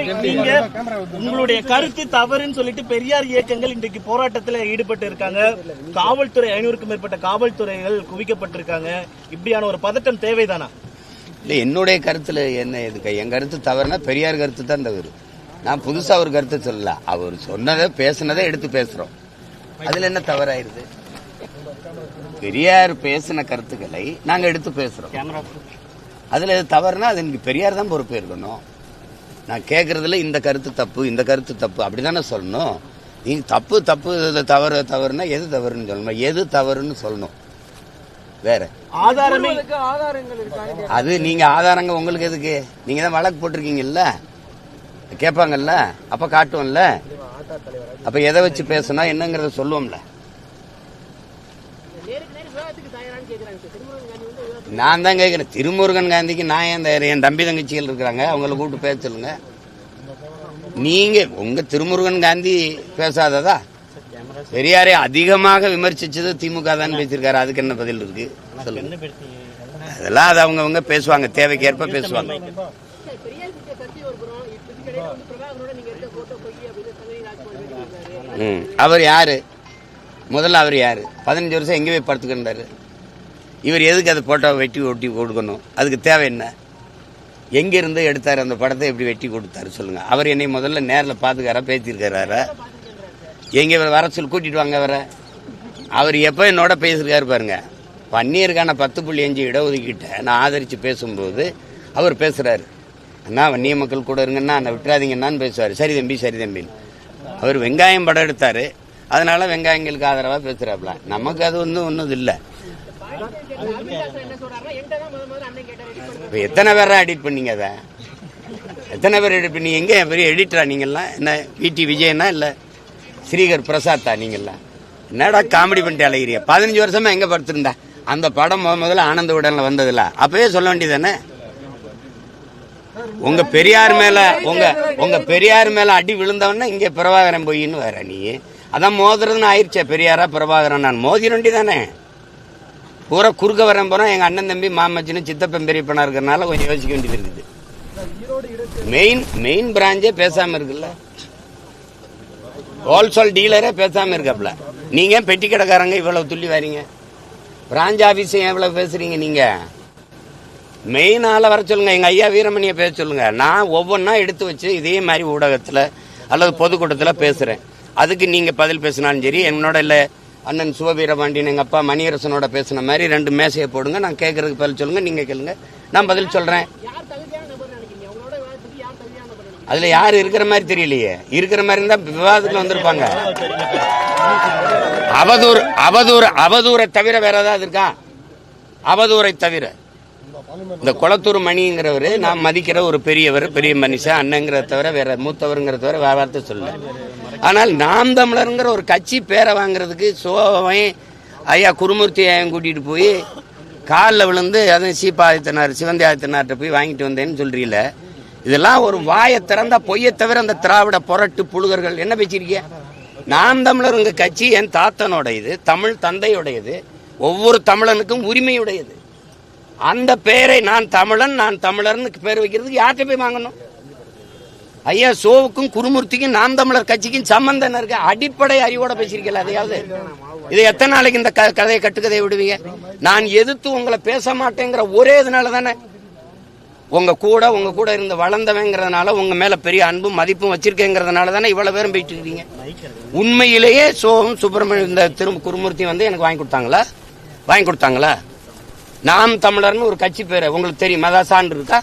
சரி நீங்க உங்களுடைய கருத்து தவறுன்னு சொல்லிட்டு பெரியார் இயக்கங்கள் இன்றைக்கு போராட்டத்தில் ஈடுபட்டு இருக்காங்க. காவல்துறை ஐநூறுக்கும் மேற்பட்ட காவல்துறைகள் குவிக்கப்பட்டிருக்காங்க. இப்படியான ஒரு பதட்டம் தேவைதானா? இல்லை என்னுடைய கருத்துல என்ன இதுக்கு என் கருத்து தவறுனா பெரியார் கருத்து தான் தவறு. நான் புதுசா ஒரு கருத்து சொல்லல. அவர் சொன்னதை பேசுனதை எடுத்து பேசுறோம். அதுல என்ன தவறாயிருது? பெரியார் பேசின கருத்துக்களை நாங்க எடுத்து பேசுறோம். அதுல எது தவறுனா அது எனக்கு பெரியார் தான் பொறுப்பு இருக்கணும் நான் கேட்கறதுல இந்த கருத்து தப்பு இந்த கருத்து தப்பு அப்படிதானே சொல்லணும். நீங்க தப்பு தப்பு இது தவறு தவறுனா எது தவறுன்னு சொல்லணும்? எது தவறுன்னு சொல்லணும். வேற. ஆதாரமே அது நீங்க ஆதாரங்க உங்களுக்கு எதுக்கு? நீங்க தான் வழக்கு போட்டிருக்கீங்கல்ல? கேட்பாங்கல்ல? அப்ப காட்டுவோம்ல? அப்ப எதை வச்சு பேசணும்? என்னங்கறத சொல்லுவோம்ல. நான் தான் கேட்குறேன் திருமுருகன் காந்திக்கு நான் ஏன் தயார் என் தம்பி தங்கச்சிகள் இருக்கிறாங்க. அவங்கள கூப்பிட்டு பேச சொல்லுங்க. நீங்க உங்க திருமுருகன் காந்தி பேசாததா? பெரியாரை அதிகமாக விமர்சிச்சது திமுக தான் பேசியிருக்காரு. அதுக்கு என்ன பதில் இருக்கு? சொல்லுங்க. அதெல்லாம் அது அவங்கவுங்க பேசுவாங்க. தேவைக்கேற்ப பேசுவாங்க. ம். அவர் யாரு? முதல்ல அவர் யார்? பதினஞ்சு வருஷம் எங்கே போய் படுத்துக்கிட்டாரு இவர் எதுக்கு அதை போட்டோ வெட்டி ஒட்டி கொடுக்கணும் அதுக்கு தேவை என்ன? எங்கேருந்து எடுத்தார் அந்த படத்தை எப்படி வெட்டி கொடுத்தாரு சொல்லுங்கள் அவர் என்னை முதல்ல நேரில் பார்த்துக்காரா பேசியிருக்காரா எங்கே இவரை வர சொல்லி கூட்டிட்டு வாங்க அவரை? அவர் எப்போ என்னோட பேசியிருக்காரு பாருங்க. வன்னியருக்கான பத்து புள்ளி அஞ்சு இடஒதுக்கீட்டை நான் ஆதரித்து பேசும்போது அவர் பேசுகிறாரு அண்ணா வன்னிய மக்கள் கூட இருங்கன்னா நான் விட்டுறாதீங்கன்னான்னு பேசுவார். சரி தம்பி சரி தம்பின்னு அவர் வெங்காயம் படம் எடுத்தார். அதனால வெங்காயங்களுக்கு ஆதரவாக பேசுறாப்ல. நமக்கு அது வந்து ஒன்றும் இல்லை. இப்போ எத்தனை பேரா எடிட் பண்ணீங்க அதை? எத்தனை பேர் எடிட் பண்ணி எங்கே பெரிய எடிட்டரா நீங்கள்லாம்? என்ன விடி விஜயனா இல்லை? ஸ்ரீகர் பிரசாத்தா நீங்கள்லாம்? என்னடா காமெடி பண்ணிட்டு அழகிறிய பதினஞ்சு வருஷமா எங்கே படுத்திருந்தா? அந்த படம் முத முதல்ல ஆனந்த உடனில் வந்ததில்ல அப்பவே சொல்ல வேண்டியதானே உங்க பெரியார் மேல உங்க உங்க பெரியார் மேல அடி விழுந்தவன இங்க பிரபாகரன் பொய்ன்னு வேற நீ. அதான் மோதுறதுன்னு ஆயிடுச்சே பெரியாரா பிரபாகரன். நான் மோதிருடைய தானே. பூரா குறுக்க வரேன் போனா எங்க அண்ணன் தம்பி மாமச்சின்னு சித்தப்பன் பெரியப்பனா இருக்கிறனால கொஞ்சம் யோசிக்க வேண்டியது இருக்குது. மெயின் மெயின் பிராஞ்சே பேசாம இருக்குல்ல. ஹோல்சேல் டீலரே பேசாம இருக்காப்ல. நீங்க பெட்டி கடைக்காரங்க இவ்வளவு துள்ளி வரீங்க? பிராஞ்ச் ஆபீஸ் எவ்வளவு பேசுறீங்க நீங்க? மெயின் ஆளை வர சொல்லுங்க எங்க ஐயா வீரமணியை பேச சொல்லுங்க. நான் ஒவ்வொன்றா எடுத்து வச்சு இதே மாதிரி ஊடகத்துல அல்லது பொதுக்கூட்டத்தில் பேசுறேன். அதுக்கு நீங்கள் பதில் பேசினாலும் சரி என்னோட இல்லை அண்ணன் சிவவீரபாண்டியன் எங்கள் அப்பா மணியரசனோட பேசின மாதிரி ரெண்டு மேசையை போடுங்க நான் கேட்கறதுக்கு பதில் சொல்லுங்கள் நீங்க கேளுங்க. நான் பதில் சொல்கிறேன் அதில் யார் யாரு இருக்கிற மாதிரி தெரியலையே. இருக்கிற மாதிரி இருந்தால் விவாதத்தில் வந்திருப்பாங்க. அவதூறு அவதூறு அவதூறை தவிர வேற ஏதாவது இருக்கா? அவதூரை தவிர. இந்த குளத்தூர் மணிங்கிறவர் நான் மதிக்கிற ஒரு பெரியவர் பெரிய மனுஷன் அண்ணங்கிறத தவிர வேற மூத்தவருங்கிறத தவிர வேற வார்த்தை சொல்ல ஆனால் நாம் தமிழருங்கிற ஒரு கட்சி பேரை வாங்குறதுக்கு சோவன் ஐயா குருமூர்த்தி ஐயன் கூட்டிட்டு போய் காலில் விழுந்து அதுவும் சீப்பா ஆதித்தனார் சிவந்தி ஆதித்தனார்கிட்ட போய் வாங்கிட்டு வந்தேன்னு சொல்றீல இதெல்லாம் ஒரு வாயை திறந்தா பொய்யை தவிர அந்த திராவிட புரட்டு புழுகர்கள் என்ன பேசியிருக்கீங்க? நாம் தமிழர் உங்க கட்சி என் தாத்தனோட இது தமிழ் தந்தையுடையது ஒவ்வொரு தமிழனுக்கும் உரிமையுடையது. அந்த பேரை நான் தமிழன் நான் தமிழர்னு பேர் வைக்கிறதுக்கு யார்கிட்ட போய் வாங்கணும்? ஐயா சோவுக்கும் குருமூர்த்திக்கும் நாம் தமிழர் கட்சிக்கும் சம்பந்தம் என்ன இருக்கு? அடிப்படை அறிவோட பேசியிருக்கல அதையாவது இது எத்தனை நாளைக்கு இந்த க- கதையை கட்டுக்கதையை விடுவீங்க? நான் எதிர்த்து உங்களை பேச மாட்டேங்கிற ஒரே இதனால தானே. உங்க கூட உங்க கூட இருந்து வளர்ந்தவங்கிறதுனால உங்க மேல பெரிய அன்பும் மதிப்பும் வச்சிருக்கேங்கிறதுனால தானே இவ்வளவு பேரும் போயிட்டு இருக்கீங்க. உண்மையிலேயே சோகம் சுப்பிரமணியம் இந்த திரு குருமூர்த்தி வந்து எனக்கு வாங்கி கொடுத்தாங்களா? வாங்கி கொடுத்தாங்களா? நாம் தமிழர்னு ஒரு கட்சி பேரு உங்களுக்கு தெரியுமா? அதான் சான்று இருக்கா?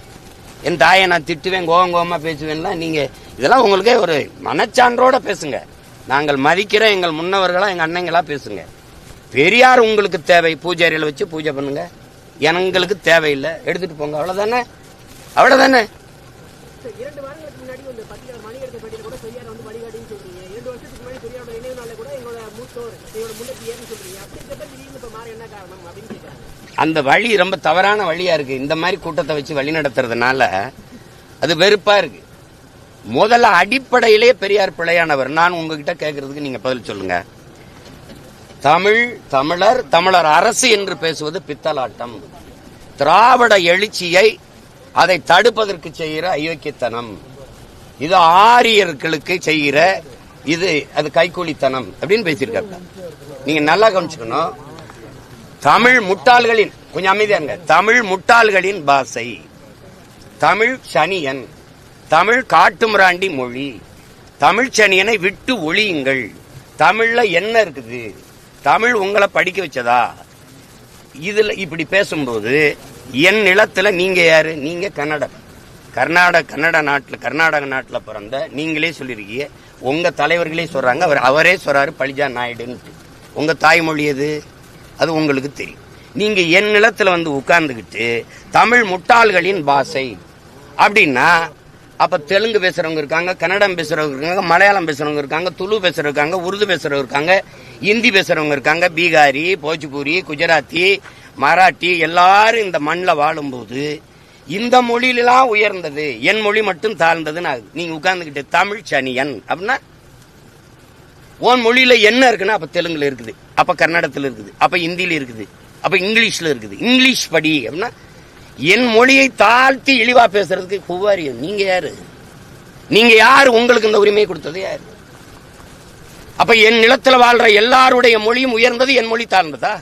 என் தாயை நான் திட்டுவேன் கோவம் கோவமாக பேசுவேன்லாம் நீங்கள் இதெல்லாம் உங்களுக்கே ஒரு மனச்சான்றோட பேசுங்க. நாங்கள் மதிக்கிற எங்கள் முன்னவர்களாக எங்கள் அண்ணங்களா பேசுங்க. பெரியார் உங்களுக்கு தேவை பூஜாரியில வச்சு பூஜை பண்ணுங்க. எங்களுக்கு தேவையில்லை எடுத்துகிட்டு போங்க. அவ்வளோதானே அவ்வளோதானே அந்த வழி ரொம்ப தவறான வழியா இருக்கு. இந்த மாதிரி கூட்டத்தை வச்சு வழி நடத்துறதுனால அது வெறுப்பா இருக்கு. முதல்ல அடிப்படையிலே பெரியார் பிழையானவர். நான் உங்ககிட்ட கேட்கறதுக்கு நீங்க பதில் சொல்லுங்க. தமிழ் தமிழர் தமிழர் அரசு என்று பேசுவது பித்தலாட்டம். திராவிட எழுச்சியை அதை தடுப்பதற்கு செய்கிற அயோக்கியத்தனம். இது ஆரியர்களுக்கு செய்கிற இது அது கைக்கூலித்தனம் அப்படின்னு பேசியிருக்காரு நீங்க நல்லா கவனிச்சுக்கணும். தமிழ் முட்டாள்களின் கொஞ்சம் அமைதியாங்க தமிழ் முட்டாள்களின் பாஷை. தமிழ் சனியன். தமிழ் காட்டுமிராண்டி மொழி. தமிழ் சனியனை விட்டு ஒழியுங்கள். தமிழ்ல என்ன இருக்குது? தமிழ் உங்களை படிக்க வச்சதா? இதுல இப்படி பேசும்போது என் நிலத்துல நீங்க யாரு? நீங்க கன்னடம். கர்நாடக கன்னட நாட்டில் கர்நாடக நாட்டில் பிறந்த நீங்களே சொல்லியிருக்கீங்க உங்க தலைவர்களே சொல்றாங்க. அவர் அவரே சொல்றாரு பழிஜா நாயுடுன்ட்டு உங்க தாய்மொழி எது? அது உங்களுக்கு தெரியும் நீங்கள் என் நிலத்தில் வந்து உட்கார்ந்துக்கிட்டு தமிழ் முட்டாள்களின் பாஷை அப்படின்னா அப்போ தெலுங்கு பேசுகிறவங்க இருக்காங்க கன்னடம் பேசுகிறவங்க இருக்காங்க மலையாளம் பேசுகிறவங்க இருக்காங்க துளு பேசுகிறவங்க இருக்காங்க உருது பேசுகிறவங்க இருக்காங்க இந்தி பேசுகிறவங்க இருக்காங்க பீகாரி போஜ்பூரி குஜராத்தி மராட்டி எல்லாரும் இந்த மண்ணில் வாழும்போது இந்த மொழியிலாம் உயர்ந்தது என் மொழி மட்டும் தாழ்ந்ததுன்னு ஆகுது. நீங்க உட்கார்ந்துகிட்டு தமிழ் சனியன் அப்படின்னா உன் மொழியில என்ன இருக்குன்னா அப்ப தெலுங்குல இருக்குது. அப்ப கன்னடத்துல இருக்குது. அப்ப ஹிந்தியில இருக்குது. அப்ப இங்கிலீஷ்ல இருக்குது. இங்கிலீஷ் படி அப்படின்னா என் மொழியை தாழ்த்தி இழிவா பேசுறதுக்கு குவாரியம் நீங்க யாரு? நீங்க யாரு? உங்களுக்கு இந்த உரிமையை கொடுத்தது யாரு? அப்ப என் நிலத்துல வாழ்ற எல்லாருடைய மொழியும் உயர்ந்தது என் மொழி தாழ்ந்ததா?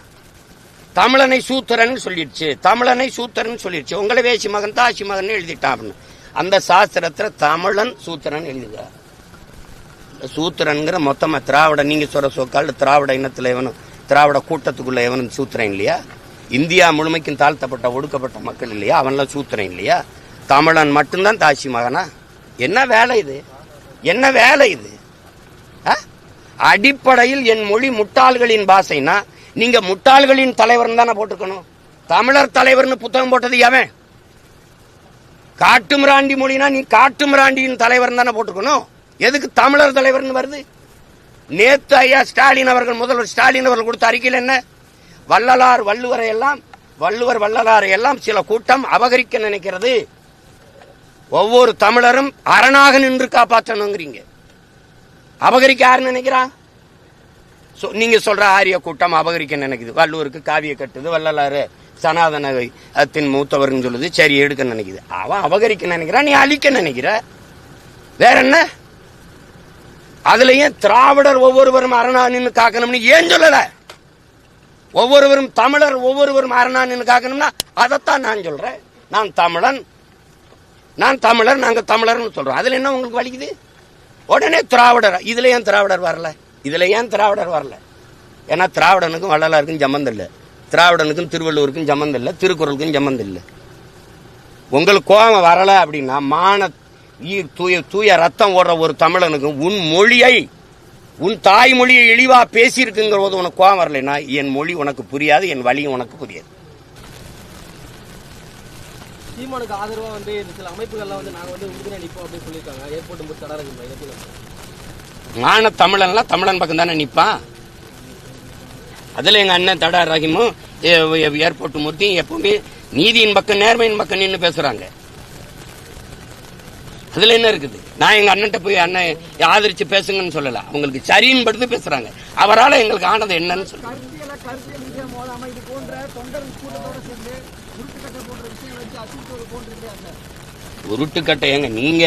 தமிழனை சூத்திரன் சொல்லிடுச்சு. தமிழனை சூத்திரன் சொல்லிடுச்சு. உங்களை வேசி மகன் தாசி மகன் எழுதிட்டான் அப்படின்னு. அந்த சாஸ்திரத்துல தமிழன் சூத்திரன் எழுதுகிறார் சூத்திரனுங்கிற மொத்தமாக திராவிட நீங்கள் சொல்கிற சொக்கால் திராவிட இனத்தில் எவனும் திராவிட கூட்டத்துக்குள்ள எவனும் சூத்திரன் இல்லையா? இந்தியா முழுமைக்கும் தாழ்த்தப்பட்ட ஒடுக்கப்பட்ட மக்கள் இல்லையா? அவன்லாம் சூத்திரன் இல்லையா? தமிழன் மட்டும்தான் தாசி மகனா? என்ன வேலை இது? என்ன வேலை இது? ஆ? அடிப்படையில் என் மொழி முட்டாள்களின் பாஷைனா நீங்க முட்டாள்களின் தலைவர் தானே போட்டுக்கணும் தமிழர் தலைவர்னு புத்தகம் போட்டது எவன்? காட்டுமிராண்டி மொழினா நீ காட்டுமிராண்டியின் தலைவர் தானே போட்டுக்கணும் எதுக்கு தமிழர் தலைவர்னு வருது? நேத்து ஐயா ஸ்டாலின் அவர்கள் முதல்வர் ஸ்டாலின் அவர்கள் கொடுத்த அறிக்கையில் என்ன? வள்ளலார் வள்ளுவரை எல்லாம் வள்ளுவர் வள்ளலாரை எல்லாம் சில கூட்டம் அபகரிக்க நினைக்கிறது. ஒவ்வொரு தமிழரும் அரணாக நின்று காப்பாற்றணுங்கிறீங்க. அபகரிக்க யாரு நினைக்கிறா? நீங்க சொல்ற ஆரிய கூட்டம் அபகரிக்க நினைக்குது. வள்ளுவருக்கு காவிய கட்டுது வள்ளலாறு சனாதன அத்தின் மூத்தவர்னு சொல்லுது சரி எடுக்க நினைக்குது. அவன் அபகரிக்க நினைக்கிறான் நீ அழிக்க நினைக்கிற. வேற என்ன? அதுலயும் திராவிடர் ஒவ்வொருவரும் அரணா நின்று காக்கணும்னு ஏன் சொல்லல? ஒவ்வொருவரும் தமிழர் ஒவ்வொருவரும் அரணா நின்று காக்கணும்னா அதைத்தான் நான் சொல்றேன். நான் தமிழன். நான் தமிழர் நாங்க தமிழர்னு சொல்றோம். அதுல என்ன உங்களுக்கு வலிக்குது? உடனே திராவிடர் இதுல ஏன் திராவிடர் வரல? இதுல ஏன் திராவிடர் வரல? ஏன்னா திராவிடனுக்கும் வள்ளலாருக்கும் சம்மந்தம் இல்லை. திராவிடனுக்கும் திருவள்ளுவருக்கும் சம்மந்தம் இல்லை திருக்குறளுக்கும் சம்மந்தம் இல்லை. உங்களுக்கு கோபம் வரல அப்படின்னா மான தூய தூய ரத்தம் ஓடுற ஒரு தமிழனுக்கு உன் மொழியை உன் தாய்மொழியை இழிவா பேசியிருக்குங்கிற போது உனக்கு கோபம் வரலைன்னா என் மொழி உனக்கு புரியாது என் வழியும் உனக்கு புரியாது. சீமானுக்கு ஆதரவா வந்து சில அமைப்புகள்லாம் வந்து நாங்க வந்து உறுதுணை நிற்போம் அப்படின்னு சொல்லியிருக்காங்க. ஏர்போர்ட் முடிச்சு தடாரகம் மான தமிழன்லாம் தமிழன் பக்கம் தானே நிற்பான் அதில் எங்கள் அண்ணன் தடா ரஹிமும் ஏர்போர்ட் மூர்த்தியும் எப்பவுமே நீதியின் பக்கம் நேர்மையின் பக்கம் நின்று பேசுறாங்க. அதுல என்ன இருக்குது? நான் எங்க அண்ணன்ட்ட போய் அண்ணன் ஆதரிச்சு பேசுங்கன்னு சொல்லல. அவங்களுக்கு சரின்னு படுத்து பேசுறாங்க. அவரால எங்களுக்கு ஆனது என்னன்னு சேர்ந்து உருட்டுக்கட்டை ஏங்க நீங்க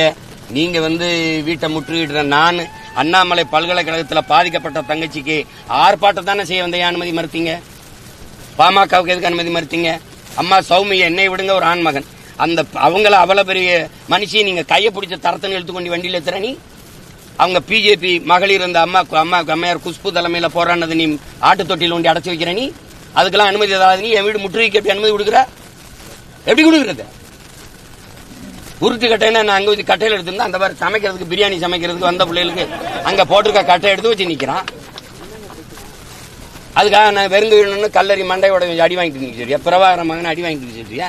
நீங்க வந்து வீட்டை முற்றுகிடுற நான் அண்ணாமலை பல்கலைக்கழகத்தில் பாதிக்கப்பட்ட தங்கச்சிக்கு ஆர்ப்பாட்டம் தானே செய்ய வந்த அனுமதி மறுத்தீங்க? பாமகவுக்கு எதுக்கு அனுமதி மறுத்தீங்க? அம்மா சௌமிய என்னை விடுங்க ஒரு ஆண்மகன். அந்த அவங்கள அவ்வளோ பெரிய மனுஷியை நீங்கள் கையை பிடிச்ச தரத்தனை இழுத்து வண்டியில் எத்துற நீ? அவங்க பிஜேபி மகளிர் அந்த அம்மா அம்மா அம்மையார் குஷ்பு தலைமையில் போராடினது நீ ஆட்டு தொட்டியில் ஒண்டி அடைச்சி வைக்கிற நீ? அதுக்கெல்லாம் அனுமதி ஏதாவது நீ? என் வீடு முற்றுகைக்கு எப்படி அனுமதி கொடுக்குற? எப்படி கொடுக்குறது? உருட்டு கட்டைன்னா நான் அங்கே வச்சு கட்டையில் எடுத்துருந்தா அந்த மாதிரி சமைக்கிறதுக்கு பிரியாணி சமைக்கிறதுக்கு வந்த பிள்ளைகளுக்கு அங்கே போட்டிருக்க கட்டை எடுத்து வச்சு நிற்கிறான் அதுக்காக நான் வெறுங்க வீழணும்னு கல்லறி மண்டையோட அடி வாங்கிட்டு நிற்கிறியா பிரபாகர மகன் அடி வாங்கிட்டு நிற்கிறியா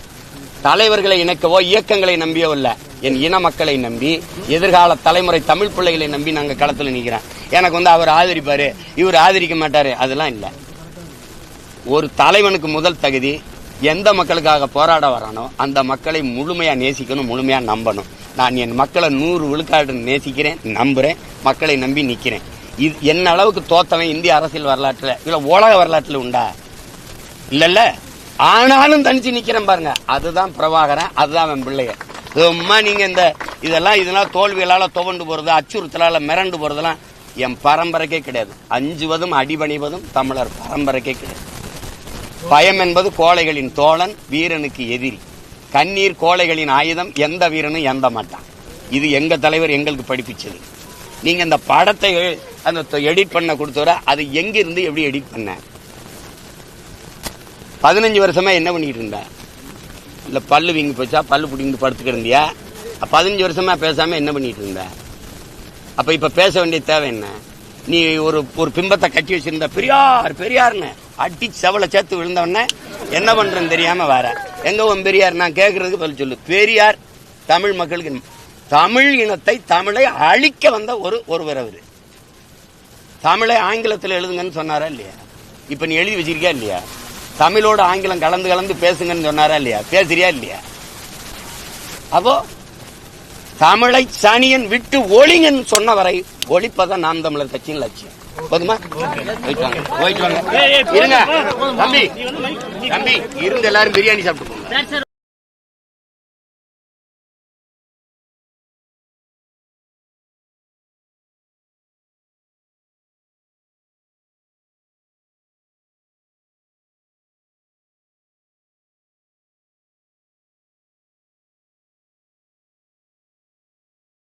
தலைவர்களை இணைக்கவோ இயக்கங்களை நம்பியோ இல்ல. என் இன மக்களை நம்பி எதிர்கால தலைமுறை தமிழ் பிள்ளைகளை நம்பி நாங்க களத்துல நிக்கிறேன். எனக்கு வந்து அவர் ஆதரிப்பாரு. இவர் ஆதரிக்க மாட்டாரு. அதெல்லாம் இல்ல. ஒரு தலைவனுக்கு முதல் தகுதி எந்த மக்களுக்காக போராட வரானோ அந்த மக்களை முழுமையா நேசிக்கணும் முழுமையா நம்பணும். நான் என் மக்களை நூறு விழுக்காடு நேசிக்கிறேன் நம்புறேன் மக்களை நம்பி நிக்கிறேன். இது என்ன அளவுக்கு தோத்தவன் இந்திய அரசியல் வரலாற்றுல இல்ல உலக வரலாற்றுல உண்டா? இல்லைல்ல. ஆனாலும் தனிச்சு நிக்கிறேன் பாருங்க. அதுதான் பிரபாகரன் அதுதான் என் பிள்ளைய. சும்மா நீங்க இந்த இதெல்லாம் இதெல்லாம் தோல்விகளால துவண்டு போறது அச்சுறுத்தலால மிரண்டு போறதெல்லாம் என் பரம்பரைக்கே கிடையாது. அஞ்சுவதும் அடிபணிவதும் தமிழர் பரம்பரைக்கே கிடையாது. பயம் என்பது கோழைகளின் தோழன் வீரனுக்கு எதிரி. கண்ணீர் கோழைகளின் ஆயுதம் எந்த வீரனும் எந்த மாட்டான். இது எங்க தலைவர் எங்களுக்கு படிப்பிச்சது. நீங்க இந்த படத்தை அந்த எடிட் பண்ண கொடுத்தவரை அது எங்கிருந்து எப்படி எடிட் பண்ண? பதினஞ்சு வருஷமா என்ன பண்ணிக்கிட்டு இருந்த? இல்ல பல்லு வீங்கி போச்சா? பல்லு பிடிங்கி படுத்து கிடந்தியா பதினஞ்சு வருஷமா பேசாம என்ன பண்ணிட்டு இருந்த? அப்ப இப்ப பேச வேண்டிய தேவை என்ன? நீ ஒரு ஒரு பிம்பத்தை கட்டி வச்சிருந்த பெரியார் பெரியார்னு அடி செவல சேர்த்து விழுந்தவன என்ன பண்றேன்னு தெரியாம வர. எங்க உன் பெரியார்? நான் கேட்குறதுக்கு பதில் சொல்லு. பெரியார் தமிழ் மக்களுக்கு தமிழ் இனத்தை தமிழை அழிக்க வந்த ஒரு ஒருவர் அவர். தமிழை ஆங்கிலத்தில் எழுதுங்கன்னு சொன்னாரா இல்லையா? இப்ப நீ எழுதி வச்சிருக்கியா இல்லையா? தமிழோட ஆங்கிலம் கலந்து கலந்து பேசுங்கன்னு சொன்னாரா இல்லையா? பேசுறியா இல்லையா? அப்போ தமிழை சனியன் விட்டு ஒளிங்கன்னு சொன்ன வரை ஒழிப்பதான் நாம் தமிழர் கட்சியின் லட்சியம். போதுமா? போயிட்டு வாங்க. போயிட்டு வாங்க. இருங்க. தம்பி தம்பி இருந்து எல்லாரும் பிரியாணி சாப்பிட்டு போங்க.